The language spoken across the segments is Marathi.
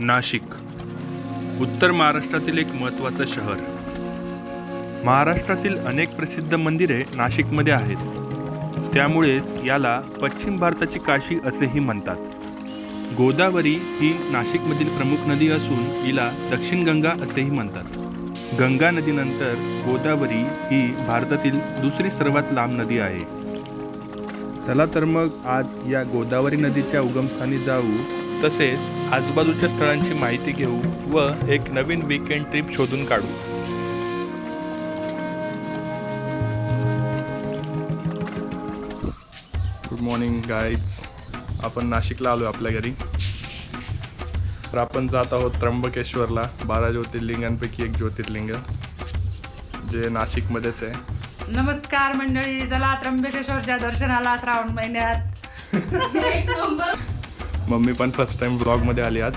नाशिक उत्तर महाराष्ट्रातील एक महत्त्वाचं शहर. महाराष्ट्रातील अनेक प्रसिद्ध मंदिरे नाशिकमध्ये आहेत. त्यामुळेच याला पश्चिम भारताची काशी असेही म्हणतात. गोदावरी ही नाशिकमधील प्रमुख नदी असून हिला दक्षिण गंगा असेही म्हणतात. गंगा नदीनंतर गोदावरी ही भारतातील दुसरी सर्वात लांब नदी आहे. चला तर मग आज या गोदावरी नदीच्या उगमस्थानी जाऊ तसेच आजूबाजूच्या स्थळांची माहिती घेऊ व एक नवीन वीकेंड ट्रिप शोधून काढू. गुड मॉर्निंग गाईज आपण नाशिकला आलो आपल्या घरी. तर आपण जात आहोत त्र्यंबकेश्वरला. बारा ज्योतिर्लिंगांपैकी एक ज्योतिर्लिंग जे नाशिकमध्येच आहे. नमस्कार मंडळी. चला त्र्यंबकेश्वरच्या दर्शनाला श्रावण महिन्यात. मम्मी पण फर्स्ट टाइम ब्लॉगमध्ये आली आज.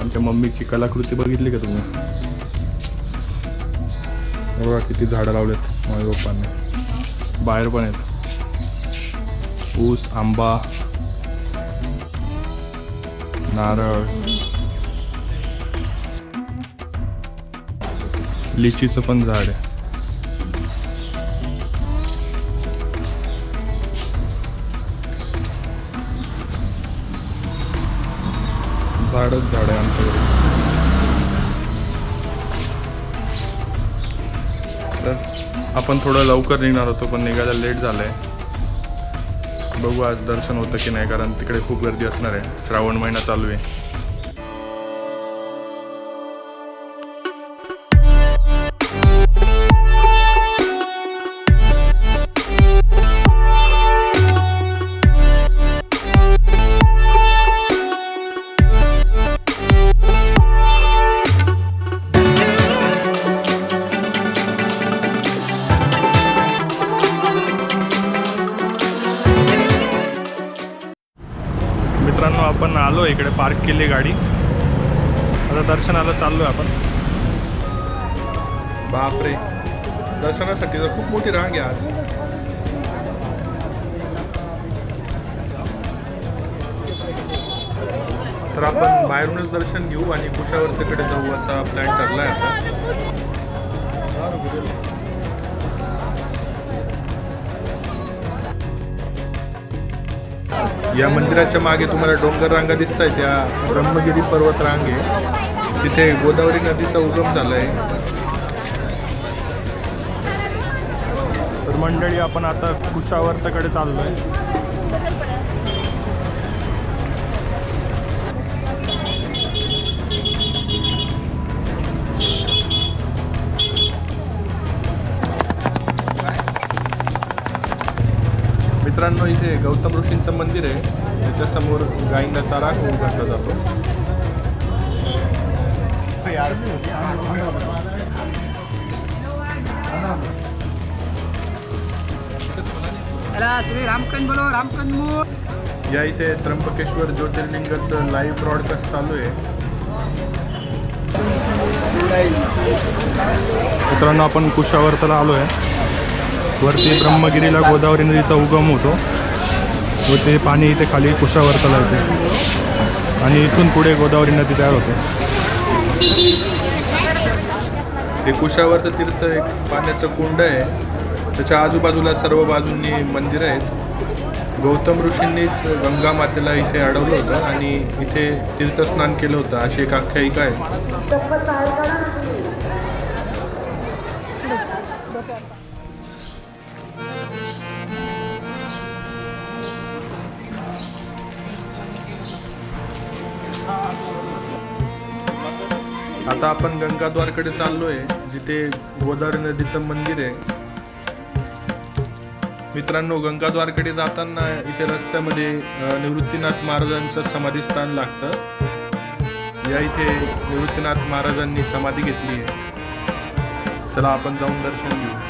आमच्या मम्मीची कलाकृती बघितली का तुम्ही? बघा किती झाडं लावलेत माझ्या पप्पांनी. बाहेर पण आहेत. ऊस आंबा नारळ. लिचीचं पण झाड आहे. झाडच झाड आहे आमच्याकडे. तर आपण थोडं लवकर निघणार होतो पण निघायला लेट झालंय. बघू आज दर्शन होतं की नाही कारण तिकडे खूप गर्दी असणार आहे. श्रावण महिना चालू आहे. मित्रांनो आपण आलो इकडे पार्क केली गाडी. आता दर्शनाला चाललोय आपण. बापरे. दर्शनासाठी तर खूप मोठी रांग आहे आज. तर आपण बाहेरूनच दर्शन घेऊ आणि कुशावर्तीकडे जाऊ असा प्लॅन ठरलाय आता. या मंदिराच्या मागे तुम्हाला डोंगर रांगा दिसत आहेत त्या ब्रह्मगिरी पर्वत रांगे. तिथे गोदावरी नदीचा उगम झालाय. तर मंडळी आपण आता कुशावर्ताकडे चाललोय. मित्रांनो इथे गौतम ऋषींचं मंदिर आहे. त्याच्यासमोर गायींना चारा खाऊ घातला जातो या इथे त्र्यंबकेश्वर ज्योतिर्लिंगाचं लाईव्ह ब्रॉडकास्ट चालू आहे. मित्रांनो आपण कुशावर्तला आलो आहे वरती ब्रह्मगिरीला गोदावरी नदीचा उगम होतो. व ते पाणी इथे खाली कुशावर्तला येते आणि इथून पुढे गोदावरी नदी तयार होते. हे कुशावर्त तीर्थ एक पाण्याचं कुंड आहे. त्याच्या आजूबाजूला सर्व बाजूंनी मंदिरं आहेत. गौतम ऋषींनीच गंगा मातेला इथे अडवलं होतं आणि इथे तीर्थस्नान केलं होतं. अशी एक आख्यायिका आहे. आता आपण गंगाद्वारकडे चाललोय जिथे गोदावरी नदीचं मंदिर आहे. मित्रांनो गंगाद्वारकडे जाताना इथे रस्त्यामध्ये निवृत्तीनाथ महाराजांचं समाधीस्थान लागतं. या इथे निवृत्तीनाथ महाराजांनी समाधी घेतली आहे. चला आपण जाऊन दर्शन घेऊ.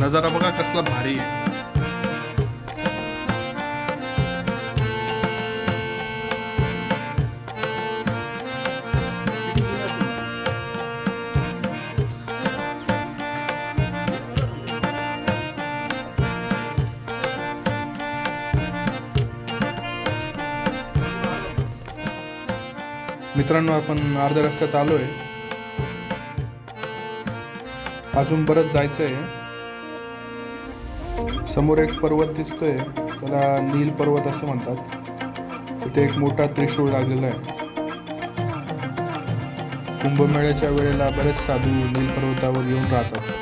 नजारा बघा कसला भारी आहे. मित्रांनो आपण अर्ध्या रस्त्यात आलोय. अजून परत जायचं आहे समोर एक पर्वत दिसतोय. त्याला नील पर्वत असं म्हणतात. तिथे एक मोठा त्रिशूळ लागलेला आहे. कुंभमेळ्याच्या वेळेला बरेच साधू नील पर्वतावर येऊन राहतात.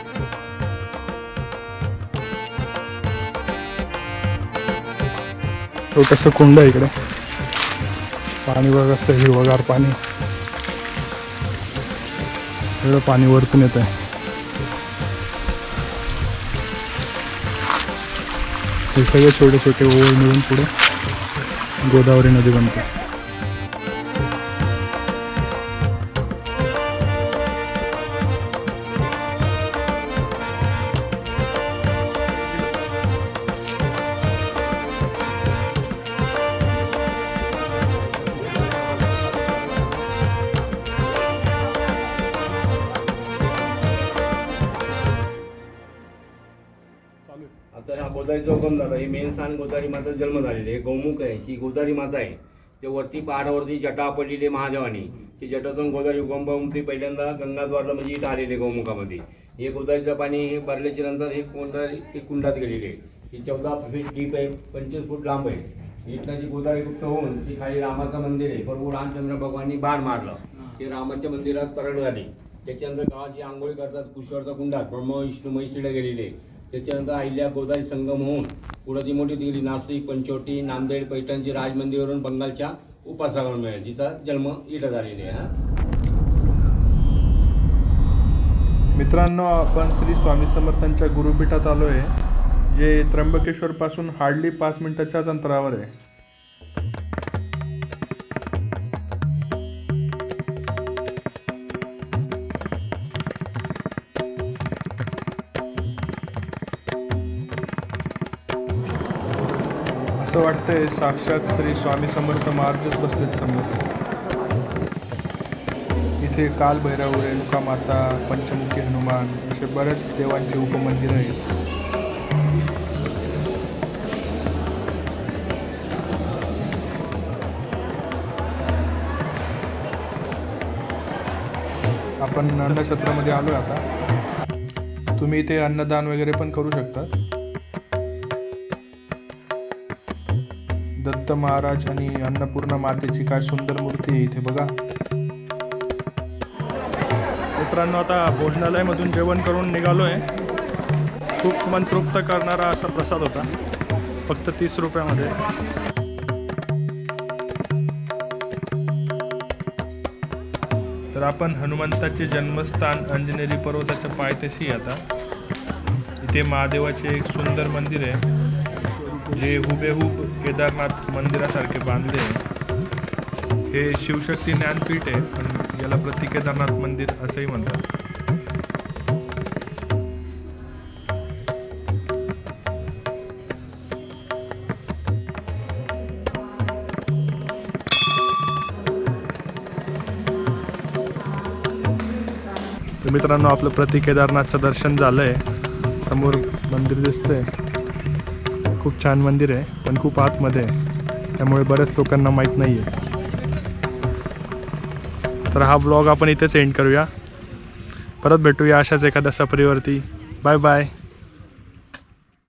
तो कसं कुंड आहे इकडे? पाणी बघ असतं हिरवगार पाणी. सगळं पाणी वरतून येत आहे हे सगळे छोटे छोटे ओळ मिळून पुढे गोदावरी नदी बनते. गोदारी चौकम गोदावरी हे ही मेन स्थान माता जन्म झालेली आहे. गौमुख आहे. ही गोदारी माता आहे. ते वरती पहाडावरती जटा पडलेली आहे महादेवानी. ती जटातून गोदावरी उगम पाहून ती पहिल्यांदा गंगाद्वारला म्हणजे इथं आलेली गोमुखामध्ये. हे गोदारीचं पाणी हे भरल्याच्या नंतर हे गोदारी हे कुंडात गेलेली आहे. ही चौदा फीट डीप आहे. पंचवीस फूट लांब आहे. इथनं जी गोदारी गुप्त होऊन ती खाली रामाचं मंदिर आहे. प्रभू रामचंद्र भगवानी बाण मारलं. ते रामाच्या मंदिरात तरड झाली. त्याच्यानंतर गावात जी आंघोळी करतात कुशवरचा कुंडात ब्रह्म विष्णू महिषीला गेलेले. आहे त्याच्यानंतर अहिल्या गोदावरी संगम होऊन पुढं ती मोठी गेली नाशिक पंचवटी नांदेड पैठणची राजमंदिरवरून बंगालच्या उपासावर मिळेल. जिचा जन्म इथं झालेला आहे हा. मित्रांनो आपण श्री स्वामी समर्थांच्या गुरुपीठात आलो आहे जे त्र्यंबकेश्वरपासून हार्डली पाच मिनिटाच्याच अंतरावर आहे. असं वाटतंय साक्षात श्री स्वामी समर्थ महाराजच बसलेत समोर. इथे कालभैरव रेणुका माता पंचमुखी हनुमान असे बरेच देवांचे उपमंदिरं आहेत. आपण अन्नछत्रामध्ये आलो आता. तुम्ही इथे अन्नदान वगैरे पण करू शकता. दत्त महाराज आणि अन्नपूर्णा मातेची काय सुंदर मूर्ती आहे इथे बघा. मित्रांनो आता भोजनालयामधून जेवण करून निघालो आहे खूप मनतृप्त करणारा असा प्रसाद होता. फक्त तीस रुपयामध्ये. तर आपण हनुमंताचे जन्मस्थान अंजनेरी पर्वताच्या पायथ्याशी आता. इथे महादेवाचे एक सुंदर मंदिर आहे. जे हुबेहूब केदारनाथ मंदिरासारखे बांधले हे शिवशक्ती ज्ञानपीठ आहे पण याला प्रति केदारनाथ मंदिर असंही म्हणतात. मित्रांनो आपलं प्रति केदारनाथचं दर्शन झालं आहे समोर मंदिर दिसतंय. खूप छान मंदिर आहे पण खूप आतमध्ये आहे. त्यामुळे बऱ्याच लोकांना माहीत नाही आहे तर हा ब्लॉग आपण इथेच एंड करूया. परत भेटूया अशाच एखाद्या सफरीवरती. Bye bye